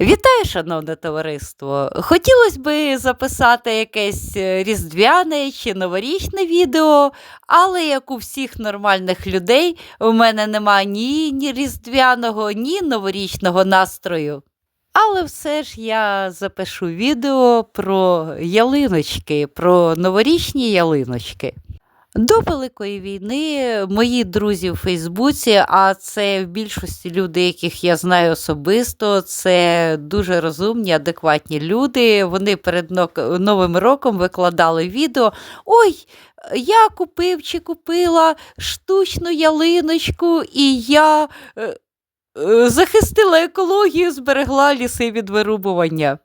Вітаю, шановне товариство! Хотілося б записати якесь е, різдвяне чи новорічне відео, але як у всіх нормальних людей, у мене немає ні, ні різдвяного, ні новорічного настрою. Але все ж я запишу відео про ялиночки, про новорічні ялиночки. До Великої війни мої друзі в Фейсбуці, а це в більшості люди, яких я знаю особисто, це дуже розумні, адекватні люди. Вони перед Новим роком викладали відео. Ой, я купив чи купила штучну ялиночку, і я е, е, захистила екологію, зберегла ліси від вирубування.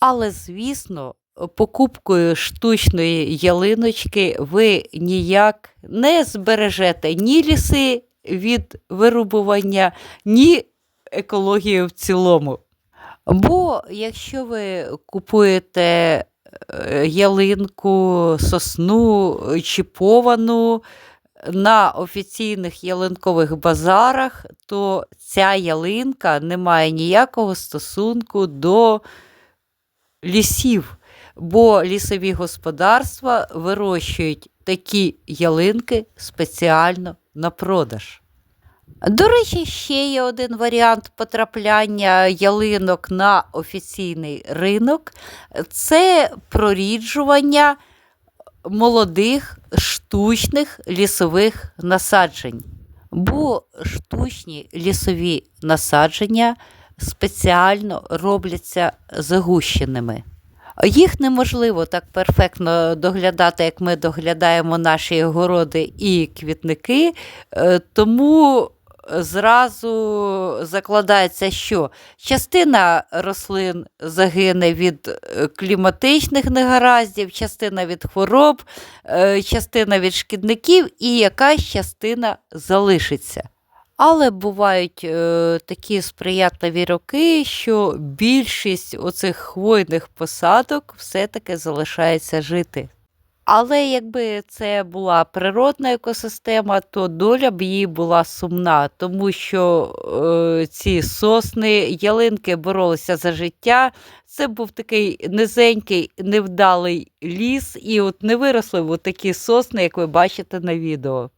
Але, звісно, покупкою штучної ялиночки ви ніяк не збережете ні ліси від вирубування, ні екологію в цілому. Бо якщо ви купуєте е, ялинку, сосну чіповану на офіційних ялинкових базарах, то ця ялинка не має ніякого стосунку до лісів, бо лісові господарства вирощують такі ялинки спеціально на продаж. До речі, ще є один варіант потрапляння ялинок на офіційний ринок це проріджування молодих штучних лісових насаджень. Бо штучні лісові насадження спеціально робляться загущеними. Їх неможливо так перфектно доглядати, як ми доглядаємо наші городи і квітники, е, тому зразу закладається, що частина рослин загине від е, кліматичних негараздів, частина від хвороб, е, частина від шкідників і якась частина залишиться. Але бувають е, такі сприятливі роки, що більшість оцих хвойних посадок все-таки залишається жити. Але якби це була природна екосистема, то доля б її була сумна, тому що е, ці сосни, ялинки боролися за життя. Це був такий низенький, невдалий ліс, і от не виросли от такі сосни, як ви бачите на відео.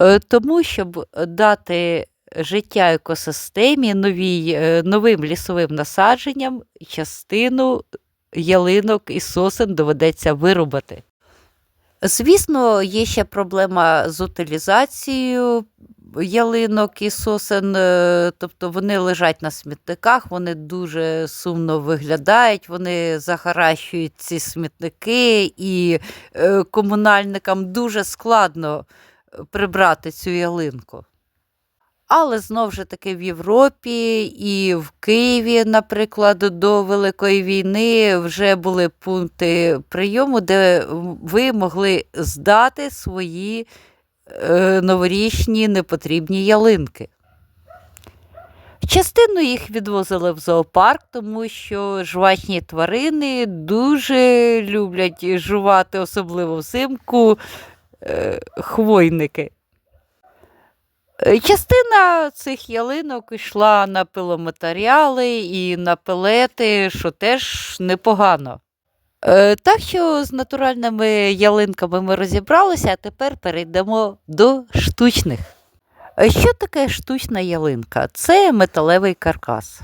Е, Тому, щоб дати життя екосистемі, новій, е, новим лісовим насадженням, частину ялинок і сосен доведеться вирубати. Звісно, є ще проблема з утилізацією ялинок і сосен, е, тобто вони лежать на смітниках, вони дуже сумно виглядають, вони захаращують ці смітники, і е, комунальникам дуже складно е, прибрати цю ялинку. Але знову ж таки в Європі і в Києві, наприклад, до Великої війни вже були пункти прийому, де ви могли здати свої е, новорічні непотрібні ялинки. Частину їх відвозили в зоопарк, тому що жвачні тварини дуже люблять жувати, особливо взимку, хвойники. Е, Частина цих ялинок йшла на пиломатеріали і на пелети, що теж непогано. Е, Так що з натуральними ялинками ми розібралися, а тепер перейдемо до штучних. Е, Що таке штучна ялинка? Це металевий каркас.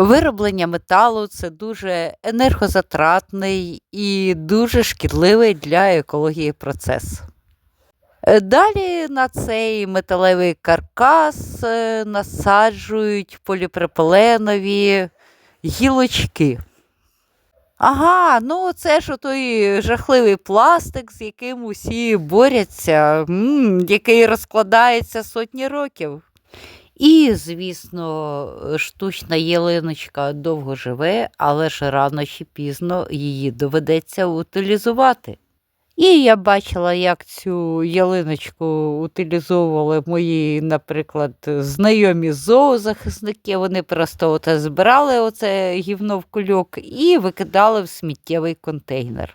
Вироблення металу це дуже енергозатратний і дуже шкідливий для екології процес. Е, Далі на цей металевий каркас е, насаджують поліпропиленові гілочки. Ага, ну це ж той жахливий пластик, з яким усі борються, який розкладається сотні років. І, звісно, штучна ялиночка довго живе, але ж рано чи пізно її доведеться утилізувати. І я бачила, як цю ялиночку утилізовували мої, наприклад, знайомі зоозахисники. Вони просто оце збирали оце гівно в кульок і викидали в сміттєвий контейнер.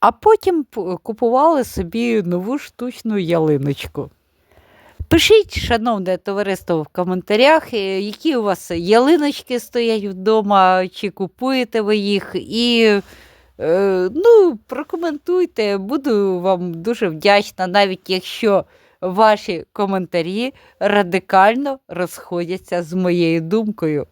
А потім купували собі нову штучну ялиночку. Пишіть, шановне товариство, в коментарях, е, які у вас ялиночки стоять вдома, чи купуєте ви їх. І е, ну, прокоментуйте, буду вам дуже вдячна, навіть якщо ваші коментарі радикально розходяться з моєю думкою.